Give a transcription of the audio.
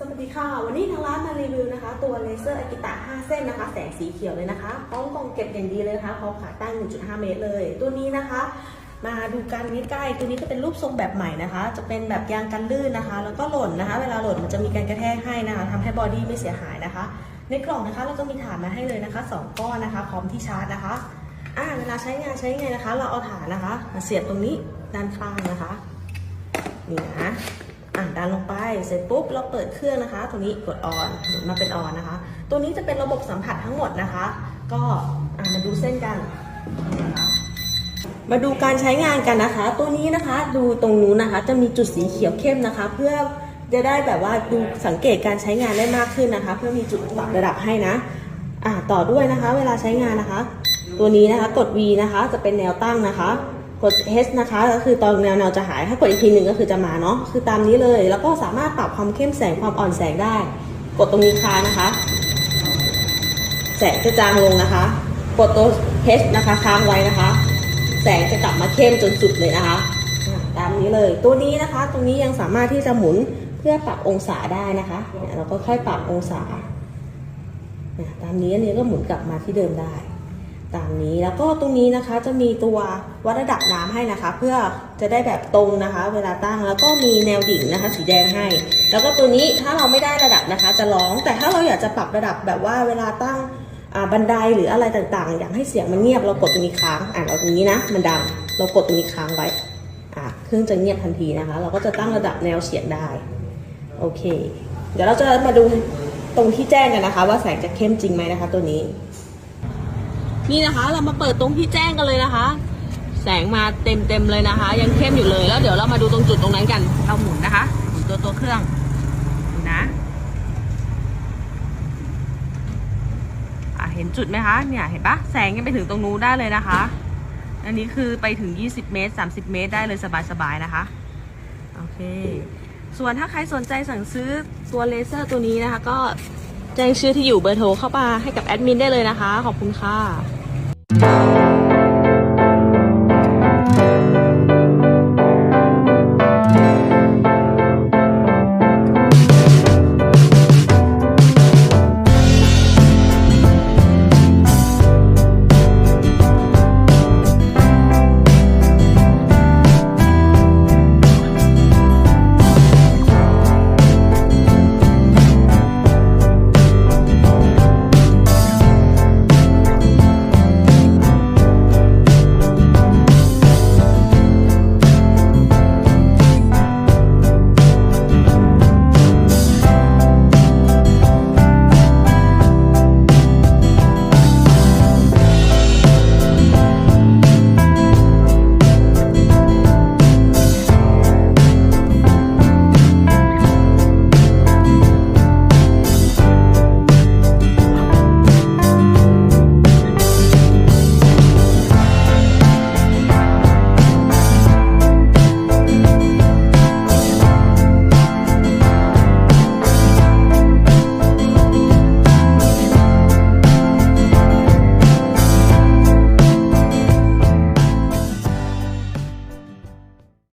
สวัสดีค่ะ วันนี้ทางร้านมารีวิวนะคะ ตัวเลเซอร์อากิตะ 5 เส้นนะคะ แสงสีเขียวเลยนะคะพร้อมกล่องเก็บอย่างดีเลยนะคะพร้อมขาตั้ง 1.5 เมตรเลย ตัวนี้นะคะ มาดูกันใกล้ๆตัวนี้จะเป็นรูปทรงแบบใหม่นะคะ จะเป็นแบบยางกันลื่นนะคะ แล้วก็หล่นนะคะ เวลาหล่นมันจะมีการกระแทกให้นะคะทำให้บอดี้ไม่เสียหายนะคะ ในกล่องนะคะเราก็มีฐานมาให้เลยนะคะ 2 ก้อนนะคะ พร้อมที่ชาร์จนะคะอ่าเวลาใช้งานใช้ไงนะคะ เราเอาฐานนะคะมาเสียบตรงนี้ด้านข้างนะคะนี่นะอะ ดันลงไป เสร็จปุ๊บเราเปิดเครื่องนะคะ ตรงนี้กดออนหมุนมาเป็นออนนะคะ ตัวนี้จะเป็นระบบสัมผัสทั้งหมดนะคะ ก็มาดูเส้นกันมาดูการใช้งานกันนะคะ ตัวนี้นะคะดูตรงนู้นนะคะ จะมีจุดสีเขียวเข้มนะคะ เพื่อจะได้แบบว่าดูสังเกตการใช้งานได้มากขึ้นนะคะ เพื่อมีจุดปรับระดับให้นะอะต่อด้วยนะคะ เวลาใช้งานนะคะ ตัวนี้นะคะกด V นะคะ จะเป็นแนวตั้งนะคะ กด H นะคะ ก็คือตอนแนวแนวจะหาย ถ้ากดอีกทีหนึ่งก็คือจะมาเนาะ คือตามนี้เลย แล้วก็สามารถปรับความเข้มแสงความอ่อนแสงได้ กดตรงนี้ค้างนะคะ แสงจะจางลงนะคะ กดตัว H นะคะค้างไว้นะคะ แสงจะกลับมาเข้มจนสุดเลยนะคะ ตามนี้เลย ตัวนี้นะคะ ตรงนี้ยังสามารถที่จะหมุนเพื่อปรับองศาได้นะคะเนี่ยเราก็ค่อยปรับองศาเนี่ยตามนี้อันนี้ก็หมุนกลับมาที่เดิมได้ ตามนี้แล้วก็ตรงนี้นะคะจะมีตัววัดระดับน้ำให้นะคะ เพื่อจะได้แบบตรงนะคะ เวลาตั้งแล้วก็มีแนวดิ่งนะคะ สีแดงให้ แล้วก็ตัวนี้ถ้าเราไม่ได้ระดับนะคะ จะร้องแต่ถ้าเราอยากจะปรับระดับแบบว่าเวลาตั้งบันไดหรืออะไรต่างๆ อยากให้เสียงมันเงียบเรากดตรงนี้ค้างอ่านเอาตรงนี้นะ มันดังเรากดตรงนี้ค้างไว้อ่าเครื่องจะเงียบทันทีนะคะ เราก็จะตั้งระดับแนวเสียงได้โอเค เดี๋ยวเราจะมาดูตรงที่แจ้งกันนะคะ ว่าแสงจะเข้มจริงไหมนะคะ ตัวนี้ นี่นะคะ เรามาเปิดตรงที่แจ้งกันเลยนะคะ แสงมาเต็มเต็มเลยนะคะ ยังเข้มอยู่เลยแล้วเดี๋ยวเรามาดูตรงจุดตรงนั้นกันเราหมุนนะคะหมุนตัวตัวเครื่องดูนะอะเห็นจุดไหมคะเนี่ยเห็นปะแสงยังไปถึงตรงนู้นได้เลยนะคะ อันนี้คือไปถึง 20 เมตร 30 เมตรได้เลยสบายๆนะคะโอเค ส่วนถ้าใครสนใจสั่งซื้อตัวเลเซอร์ตัวนี้นะคะ ก็แจ้งชื่อที่อยู่เบอร์โทรเข้ามาให้กับแอดมินได้เลยนะคะ ขอบคุณค่ะ